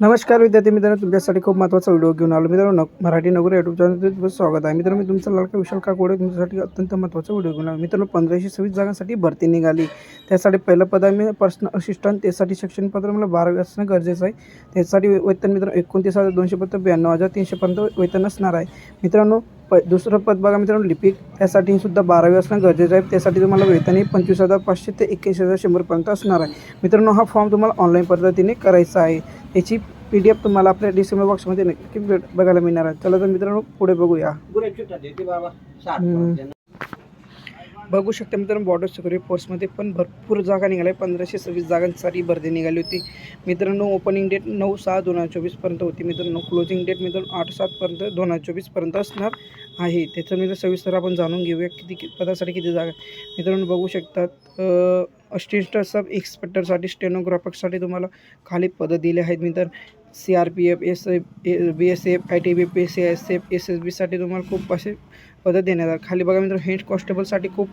नमस्कार विद्यार्थी मित्रांनो तुमच्यासाठी खूप महत्त्वाचा व्हिडिओ घेऊन आलो. मित्रांनो न- मराठी नगर युट्यूब चॅनलमध्ये तुमचं स्वागत आहे. मित्रांनो मी तुमचा लाडका विशाल काकोडे. तुमच्यासाठी अत्यंत महत्त्वाचा व्हिडिओ घेऊन आलो. मित्रांनो पंधराशे सव्वीस जागांसाठी भरती निघाली. त्यासाठी पहिलं पद आहे मी पर्सनल असिस्टंट त्यासाठी शिक्षणपत्र मला बारावी असणं गरजेचं आहे. त्यासाठी वेतन मित्रांनो एकोणतीस हजार दोनशे पत्र ब्याण्णव हजार तीनशेपर्यंत वेतन असणार आहे. मित्रांनो प दुसरं पद बघा मित्रांनो लिपिक. त्यासाठी सुद्धा बारावी असणं गरजेचं आहे. त्यासाठी तुम्हाला वेतन पंचवीस हजार पाचशे ते एक्क्याऐंशी हजार शंभरपर्यंत असणार आहे. मित्रांनो हा फॉर्म तुम्हाला ऑनलाईन पद्धतीने करायचा आहे. याची पी डी एफ तुम्हाला आपल्या डिस्क्रिप्शन बॉक्समध्ये नक्की बघायला मिळणार आहे. चला तर मित्रांनो पुढे बघूया. बघू शकता मित्रांनो बॉर्डर सिक्युरिटी फोर्समध्ये पण भरपूर जागा निघाल्या. पंधराशे सव्वीस जागांसाठी भरती निघाली होती. मित्रांनो ओपनिंग डेट नऊ सहा दोन हजार चोवीसपर्यंत होती. मित्रांनो क्लोजिंग डेट मित्रांनो आठ सातपर्यंत दोन हजार चोवीसपर्यंत असणार आहे. त्याचं मित्र सविस्तर आपण जाणून घेऊया किती पदासाठी किती जागा आहे. मित्रांनो बघू शकतात असिस्टंट सब एक्सपेक्टरसाठी स्टेनोग्राफरसाठी तुम्हाला खाली पदं दिले आहेत मित्र C R P F S F B S F I T B P C S F S S बीसाठी तुम्हाला खूप असे पदं देण्यात आले. खाली बघा मित्र हेड कॉन्स्टेबलसाठी खूप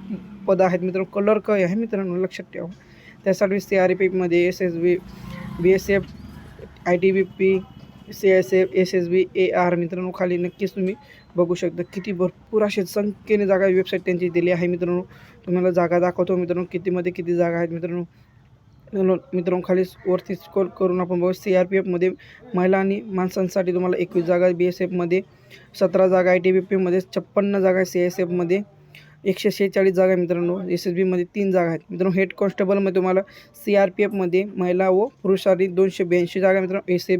पदं आहेत मित्र कलर क आहे मित्रांनो लक्षात ठेवा. त्यासाठी C R P एफमध्ये S S B B S F I T B P C S F S S B A R मित्रांनो खाली नक्कीच तुम्ही बघू शकता. किती भरपूर असे संख्येने जागा वेबसाईट त्यांची दिली आहे मित्रांनो. तुम्हाला जागा दाखवतो मित्रांनो कितीमध्ये किती जागा आहेत मित्रांनो. मित्रांनो खाली वरती स्कोर करून आपण बघू. सी आर पी एफमध्ये महिला आणि माणसांसाठी तुम्हाला एकवीस जागा बी एस एफमध्ये सतरा जागा आय टी बी पीमध्ये छप्पन्न जागा सी एस एफमध्ये एकशे शेहेचाळीस जागा आहे मित्रांनो. एस एस बीमध्ये तीन जागा आहेत. मित्रांनो हेड कॉन्स्टेबलमध्ये तुम्हाला सी आर पी एफमध्ये महिला व पुरुषांनी दोनशे ब्याऐंशी जागा मित्रांनो. एस एफ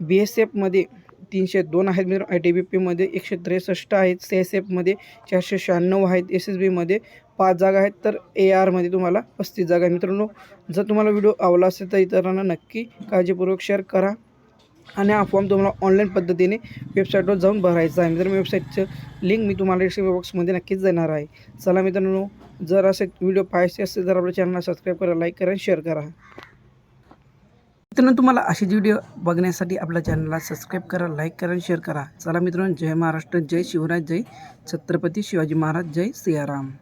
बी एस एफमध्ये तीनशे दोन आहेत मित्रांनो. आय टी बी पीमध्ये एकशे त्रेसष्ट आहेत. सी एस एफमध्ये चारशे शहाण्णव आहेत. एस एस बीमध्ये पाच जागा आहेत. तर ए आरमध्ये तुम्हाला पस्तीस जागा आहे मित्रांनो जर तुम्हाला व्हिडिओ आवडला असेल तर इतरांना नक्की काळजीपूर्वक शेअर करा. आणि हा फॉर्म तुम्हाला ऑनलाईन पद्धतीने वेबसाईटवर जाऊन भरायचा आहे. मित्रांनो वेबसाईटचं लिंक मी तुम्हाला डिस्क्रिप्शन बॉक्समध्ये नक्कीच देणार आहे. चला मित्रांनो जर असे व्हिडिओ पाहायचे असेल तर आपल्या चॅनलला सबस्क्राईब करा लाईक करा शेअर करा. मित्रांनो तुम्हाला असे व्हिडिओ बघण्यासाठी आपल्या चॅनलला सबस्क्राईब करा लाईक करा आणि शेअर करा. चला मित्रांनो जय महाराष्ट्र जय शिवराज जय छत्रपती शिवाजी महाराज जय सियाराम.